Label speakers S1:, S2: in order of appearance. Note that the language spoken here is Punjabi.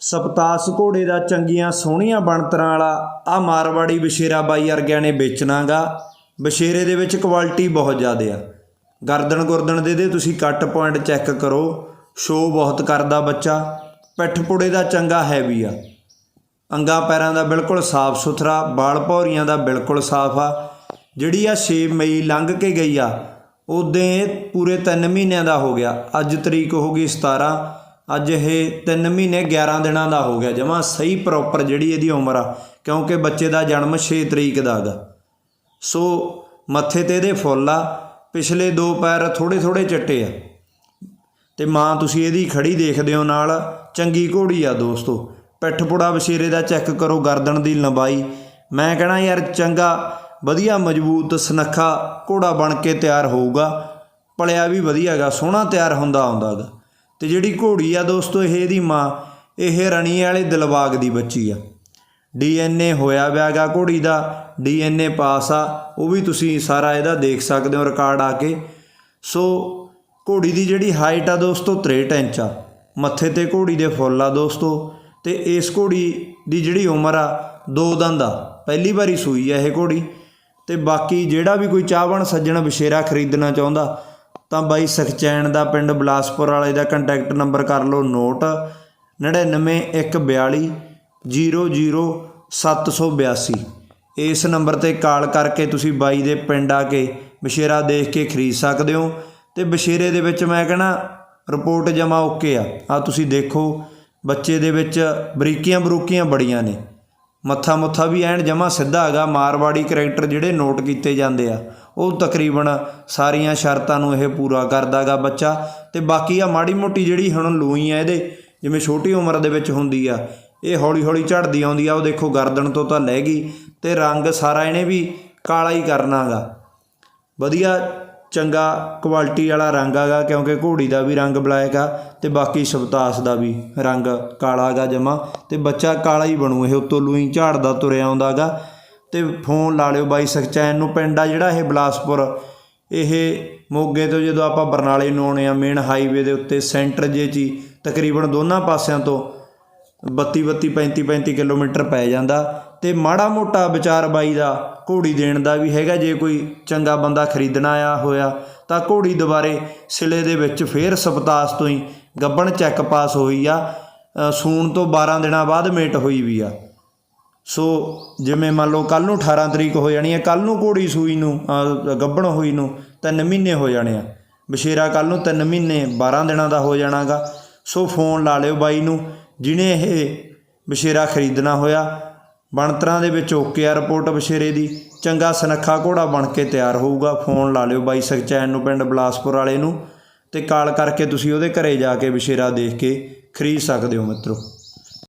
S1: ਸਪਤਾਸ ਘੋੜੇ ਦਾ ਚੰਗੀਆਂ ਸੋਹਣੀਆਂ ਬਣਤਰਾਂ ਵਾਲਾ ਆ ਮਾਰਵਾੜੀ ਬਸ਼ੇਰਾ ਬਾਈ ਵਰਗਿਆਂ ਨੇ ਵੇਚਣਾਗਾ। ਬਸ਼ੇਰੇ ਦੇ ਵਿੱਚ ਕੁਆਲਿਟੀ ਬਹੁਤ ਜ਼ਿਆਦਾ ਆ। ਗਰਦਨ ਗੁਰਦਨ ਦੇ ਦੇ ਤੁਸੀਂ ਕੱਟ ਪੁਆਇੰਟ ਚੈੱਕ ਕਰੋ। ਸ਼ੋ ਬਹੁਤ ਕਰਦਾ ਬੱਚਾ। ਪਿੱਠ ਪੁੜੇ ਦਾ ਚੰਗਾ ਹੈਵੀ ਆ। ਅੰਗਾਂ ਪੈਰਾਂ ਦਾ ਬਿਲਕੁਲ ਸਾਫ਼ ਸੁਥਰਾ ਬਾਲ ਭੌਰੀਆਂ ਦਾ ਬਿਲਕੁਲ ਸਾਫ਼ ਆ। ਜਿਹੜੀ ਆ 6 ਮਈ ਲੰਘ ਕੇ ਗਈ ਆ ਉਦੋਂ ਪੂਰੇ 3 ਮਹੀਨਿਆਂ ਦਾ ਹੋ ਗਿਆ। ਅੱਜ ਤਰੀਕ ਹੋ ਗਈ 17 ਅੱਜ ਇਹ 3 ਮਹੀਨੇ 11 ਦਿਨਾਂ ਦਾ ਹੋ ਗਿਆ। ਜਮਾ ਸਹੀ ਪ੍ਰੋਪਰ ਜਿਹੜੀ ਇਹਦੀ ਉਮਰ ਆ, ਕਿਉਂਕਿ ਬੱਚੇ ਦਾ ਜਨਮ 6 ਤਰੀਕ ਦਾ ਹੈਗਾ। ਸੋ ਮੱਥੇ ਤੇ ਇਹਦੇ ਫੁੱਲ ਆ, ਪਿਛਲੇ ਦੋ ਪੈਰ ਥੋੜੇ ਥੋੜੇ ਚਿੱਟੇ ਆ। ਤੇ ਮਾਂ, ਤੁਸੀਂ ਇਹਦੀ ਖੜੀ ਦੇਖਦੇ ਹੋ ਨਾਲ। ਚੰਗੀ ਘੋੜੀ ਆ ਦੋਸਤੋ। ਪਿੱਠ ਪੁੜਾ ਬਸ਼ੀਰੇ ਦਾ ਚੈੱਕ ਕਰੋ, ਗਰਦਨ ਦੀ ਲੰਬਾਈ। ਮੈਂ ਕਹਣਾ ਯਾਰ, ਚੰਗਾ, ਵਧੀਆ, ਮਜ਼ਬੂਤ, ਸਨੱਖਾ ਘੋੜਾ ਬਣ ਕੇ ਤਿਆਰ ਹੋਊਗਾ। ਪਲਿਆ ਵੀ ਵਧੀਆ ਹੈਗਾ, ਸੋਹਣਾ ਤਿਆਰ ਹੁੰਦਾ ਆਉਂਦਾ ਹੈਗਾ। ਤੇ ਜਿਹੜੀ ਘੋੜੀ ਆ ਦੋਸਤੋ ਇਹ ਇਹਦੀ ਮਾਂ, ਇਹ ਰਣੀ ਵਾਲੇ ਦਿਲਬਾਗ ਦੀ ਬੱਚੀ ਆ। ਡੀਐਨਏ ਹੋਇਆ ਵਿਆਗਾ ਘੋੜੀ ਦਾ, ਡੀਐਨਏ ਪਾਸ ਆ, ਉਹ ਵੀ ਤੁਸੀਂ ਸਾਰਾ ਇਹਦਾ ਦੇਖ ਸਕਦੇ ਹੋ, ਰਿਕਾਰਡ ਆ ਕੇ। ਸੋ ਘੋੜੀ ਦੀ ਜਿਹੜੀ ਹਾਈਟ ਆ ਦੋਸਤੋ 63 ਇੰਚ ਆ। ਮੱਥੇ ਤੇ ਘੋੜੀ ਦੇ ਫੁੱਲ ਆ ਦੋਸਤੋ, ਤੇ ਇਸ ਘੋੜੀ ਦੀ ਜਿਹੜੀ ਉਮਰ ਆ, ਦੋ ਦੰਦ ਆ। ਪਹਿਲੀ ਵਾਰੀ ਸੂਈ ਆ ਇਹ ਘੋੜੀ, ਤੇ ਬਾਕੀ ਜਿਹੜਾ ਵੀ ਕੋਈ ਚਾਹਵਣ, ਸੱਜਣ ਵਿਸ਼ੇਰਾ ਖਰੀਦਣਾ ਚਾਹੁੰਦਾ ਤਾਂ ਬਾਈ ਸਖਚੈਨ ਦਾ ਪਿੰਡ ਬਲਾਸਪੁਰ ਵਾਲੇ ਦਾ ਕੰਟੈਕਟ ਨੰਬਰ ਕਰ ਲਓ ਨੋਟ 9914 00782 ਇਸ ਨੰਬਰ ਤੇ ਕਾਲ ਕਰਕੇ ਤੁਸੀਂ ਬਾਈ ਦੇ ਪਿੰਡ ਆ ਕੇ ਬਸ਼ੇਰਾ ਦੇਖ ਕੇ ਖਰੀਦ ਸਕਦੇ ਹੋ ਤੇ ਬਸ਼ੇਰੇ ਦੇ ਵਿੱਚ ਮੈਂ ਕਹਣਾ ਰਿਪੋਰਟ ਜਮਾ ਓਕੇ ਆ। ਆ ਤੁਸੀਂ ਦੇਖੋ, ਬੱਚੇ ਦੇ ਵਿੱਚ ਬਰੀਕੀਆਂ ਬਰੂਕੀਆਂ ਬੜੀਆਂ ਨੇ। ਮੱਥਾ ਮੁੱਥਾ ਵੀ ਐਨ ਜਮਾ ਸਿੱਧਾ ਹੈਗਾ, ਮਾਰਵਾੜੀ ਕਰੈਕਟਰ ਜਿਹੜੇ ਨੋਟ ਕੀਤੇ ਜਾਂਦੇ ਆ, ਉਹ ਤਕਰੀਬਨ ਸਾਰੀਆਂ ਸ਼ਰਤਾਂ ਨੂੰ ਇਹ ਪੂਰਾ ਕਰਦਾਗਾ ਬੱਚਾ। ਤੇ ਬਾਕੀ ਆ ਮਾੜੀ ਮੋਟੀ ਜਿਹੜੀ ਹੁਣ ਲੂਈ ਆ ਇਹਦੇ, ਜਿਵੇਂ ਛੋਟੀ ਉਮਰ ਦੇ ਵਿੱਚ ਹੁੰਦੀ ਆ, ਇਹ ਹੌਲੀ ਹੌਲੀ ਝੜਦੀ ਆਉਂਦੀ ਆ, ਉਹ ਦੇਖੋ ਗਰਦਨ ਤੋਂ ਤਾਂ ਲੈ ਗਈ, ਤੇ ਰੰਗ ਸਾਰਾ ਇਹਨੇ ਵੀ ਕਾਲਾ ਹੀ ਕਰਨਾਗਾ। ਵਧੀਆ ਚੰਗਾ ਕੁਆਲਿਟੀ ਵਾਲਾ ਰੰਗ ਆਗਾ, ਕਿਉਂਕਿ ਘੋੜੀ ਦਾ ਵੀ ਰੰਗ ਬਲੈਕ ਆ ਤੇ ਬਾਕੀ ਸਬਤਾਸ ਦਾ ਵੀ ਰੰਗ ਕਾਲਾ ਗਾ ਜਮਾ ਤੇ ਬੱਚਾ ਕਾਲਾ ਹੀ ਬਣੂ, ਇਹ ਉੱਤੋਂ ਲੂਈ ਝਾੜਦਾ ਤੁਰਿਆ ਆਉਂਦਾਗਾ ਤੇ ਫੋਨ ਲਾ ਲਿਓ ਬਾਈ ਸਖਚੈਨ ਨੂੰ, ਪਿੰਡ ਆ ਜਿਹੜਾ ਇਹ ਬਲਾਸਪੁਰ। ਇਹ ਮੋਗੇ ਤੋਂ ਜਦੋਂ ਆਪਾਂ ਬਰਨਾਲੇ ਨੂੰ ਆਉਣੇ ਆ, ਮੇਨ ਹਾਈਵੇ ਦੇ ਉੱਤੇ ਸੈਂਟਰ ਜੇ 'ਚ ਹੀ ਤਕਰੀਬਨ ਦੋਨਾਂ ਪਾਸਿਆਂ ਤੋਂ 32 32 35 35 ਕਿਲੋਮੀਟਰ ਪੈ ਜਾਂਦਾ। ਤੇ ਮਾੜਾ ਮੋਟਾ ਵਿਚਾਰ ਬਾਈ ਦਾ ਘੋੜੀ ਦੇਣ ਦਾ ਵੀ ਹੈਗਾ। ਜੇ ਕੋਈ ਚੰਗਾ ਬੰਦਾ ਖਰੀਦਣਾ ਆ ਹੋਇਆ ਤਾਂ ਘੋੜੀ ਦੁਬਾਰੇ ਸਿਲੇ ਦੇ ਵਿੱਚ ਫੇਰ ਸਪਤਾਸ ਤੋਂ ਹੀ ਗੱਬਣ ਚੈੱਕ ਪਾਸ ਹੋਈ ਆ। ਸੂਣ ਤੋਂ 12 ਦਿਨਾਂ ਬਾਅਦ ਮੇਟ ਹੋਈ ਵੀ ਆ। ਸੋ ਜਿਵੇਂ ਮੰਨ ਲਓ ਕੱਲ ਨੂੰ 18 ਤਰੀਕ ਹੋ ਜਾਣੀ ਹੈ ਕੱਲ ਨੂੰ ਘੋੜੀ ਸੂਈ ਨੂੰ ਗੱਬਣ ਹੋਈ ਨੂੰ ਤਿੰਨ ਮਹੀਨੇ ਹੋ ਜਾਣੇ ਆ। ਬਸ਼ੇਰਾ ਕੱਲ ਨੂੰ ਤਿੰਨ ਮਹੀਨੇ 12 ਦਿਨਾਂ ਦਾ ਹੋ ਜਾਣਾਗਾ ਸੋ ਫੋਨ ਲਾ ਲਿਓ ਬਾਈ ਨੂੰ ਜਿਹਨੇ ਇਹ ਬਸ਼ੇਰਾ ਖਰੀਦਣਾ ਹੋਇਆ ਬਣਤਰਾਂ ਦੇ ਵਿੱਚ ਓਕੇ ਆ ਰਿਪੋਰਟ ਬਸ਼ੇਰੇ ਦੀ। ਚੰਗਾ ਸਨੱਖਾ ਘੋੜਾ ਬਣ ਕੇ ਤਿਆਰ ਹੋਊਗਾ। ਫੋਨ ਲਾ ਲਿਓ ਬਾਈ ਸਖਚੈਨ ਨੂੰ, ਪਿੰਡ ਬਲਾਸਪੁਰ ਵਾਲੇ ਨੂੰ। ਤੇ ਕਾਲ ਕਰਕੇ ਤੁਸੀਂ ਉਹਦੇ ਘਰੇ ਜਾ ਕੇ ਬਸ਼ੇਰਾ ਦੇਖ ਕੇ ਖਰੀਦ ਸਕਦੇ ਹੋ ਮਿੱਤਰੋ।